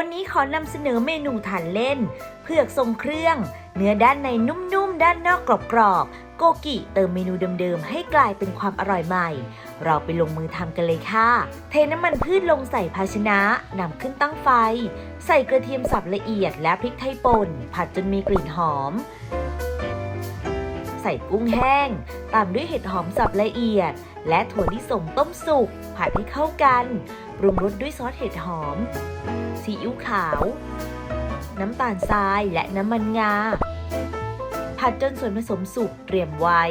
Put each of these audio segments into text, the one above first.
วันนี้ขอนำเสนอเมนูทานเล่น เผือกทรงเครื่อง เนื้อด้านในนุ่มๆ ด้านนอกกรอบๆ โกกิเติมเมนูเดิมๆ ให้กลายเป็นความอร่อยใหม่ เราไปลงมือทำกันเลยค่ะ เทน้ำมันพืชลงใส่ภาชนะนำขึ้นตั้งไฟ ใส่กระเทียมสับละเอียดและพริกไทยป่น ผัดจนมีกลิ่นหอม ใส่กุ้งแห้ง ตามด้วยเห็ดหอมสับละเอียด และถั่วลิสงต้มสุก ผัดให้เข้ากัน ปรุงรสด้วยซอสเห็ดหอม ซีอิ๊วขาว น้ำตาลทรายและน้ำมันงา ผัดจนส่วนผสมสุกเตรียมไว้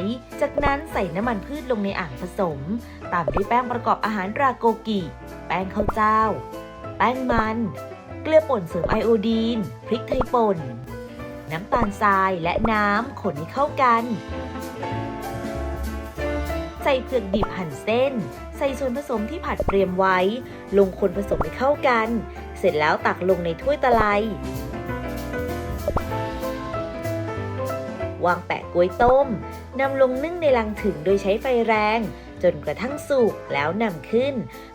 จากนั้นใส่น้ำมันพืชลงในอ่างผสม ตามด้วยแป้งประกอบอาหารราโกกิ แป้งข้าวเจ้า แป้งมัน เกลือป่นเสริมไอโอดีน พริกไทยป่นน้ำตาลทรายและน้ำคนให้เข้ากัน ส่เผือกดิบหั่นเส้น ใส่ส่วนผสมที่ผัดเตรียมไว้ ลงคนผสมให้เข้ากัน เสร็จแล้วตักลงในถ้วยตะไลวางแปะกล้วยต้มนำลงนึ่งในลังถึงโดยใช้ไฟแรง จนกระทั่งสุกแล้วนำขึ้น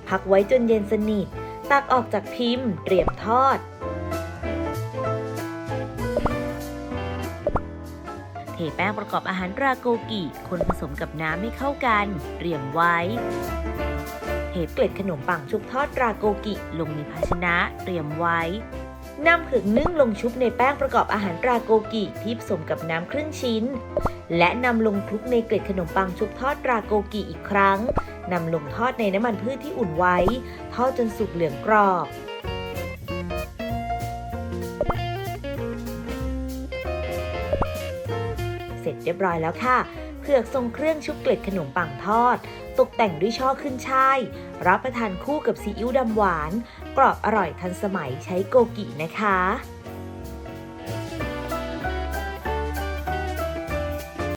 พักไว้จนเย็นสนิท ตักออกจากพิมพ์ เตรียมทอด แป้งประกอบอาหารราโกกิคนผสมกับน้ำให้เข้ากัน เตรียมไว้เทเกล็ดขนมปังชุบทอดราโกกิ ลงในภาชนะเตรียมไว้นำเผือกนึ่งลงชุบในแป้งประกอบอาหารราโกกิที่ผสมกับน้ำครึ่งชิ้น และนำลงคลุกในเกล็ดขนมปังชุบทอดราโกกิอีกครั้งนำลงทอดในน้ำมันพืชที่อุ่นไว้ ทอดจนสุกเหลืองกรอบ เรียบร้อยแล้วค่ะ เผือกทรงเครื่องชุบเกล็ดขนมปังทอด ตกแต่งด้วยช่อขึ้นช่าย รับประทานคู่กับซีอิ๊วดำหวาน กรอบอร่อยทันสมัยใช้โกกินะคะ